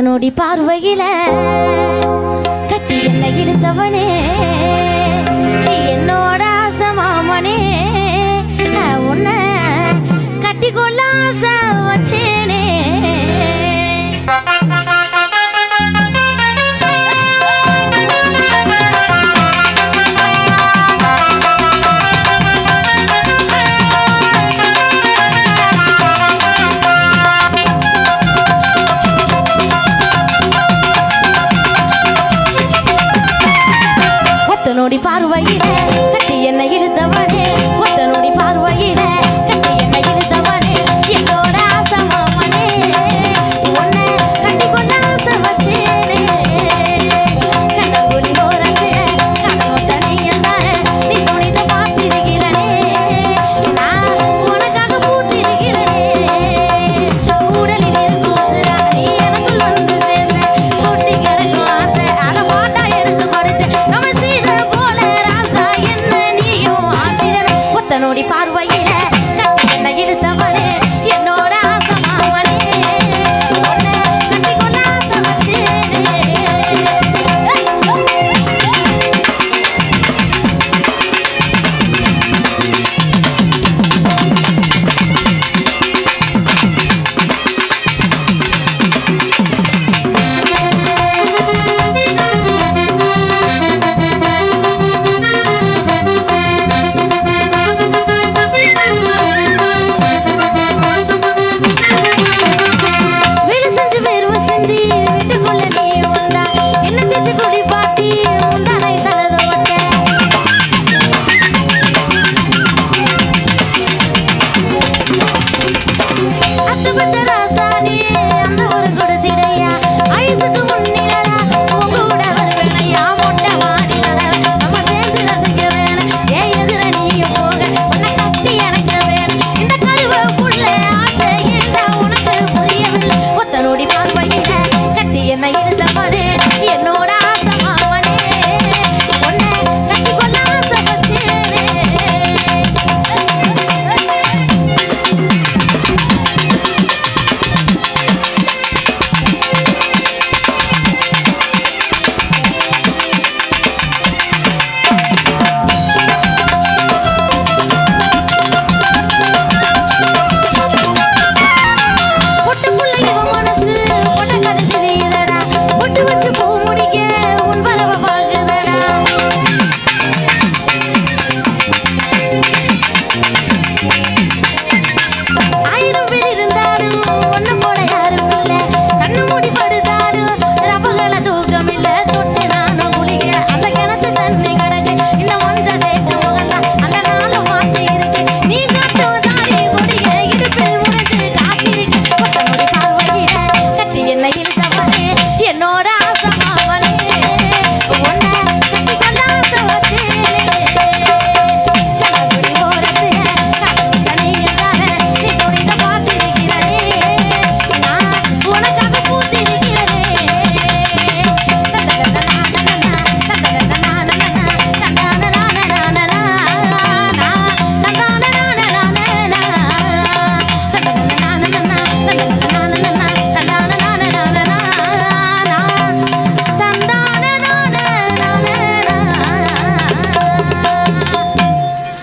நொடி பார்வையில கட்டி என்னை இழுத்தவனே. என்னோட வைத்த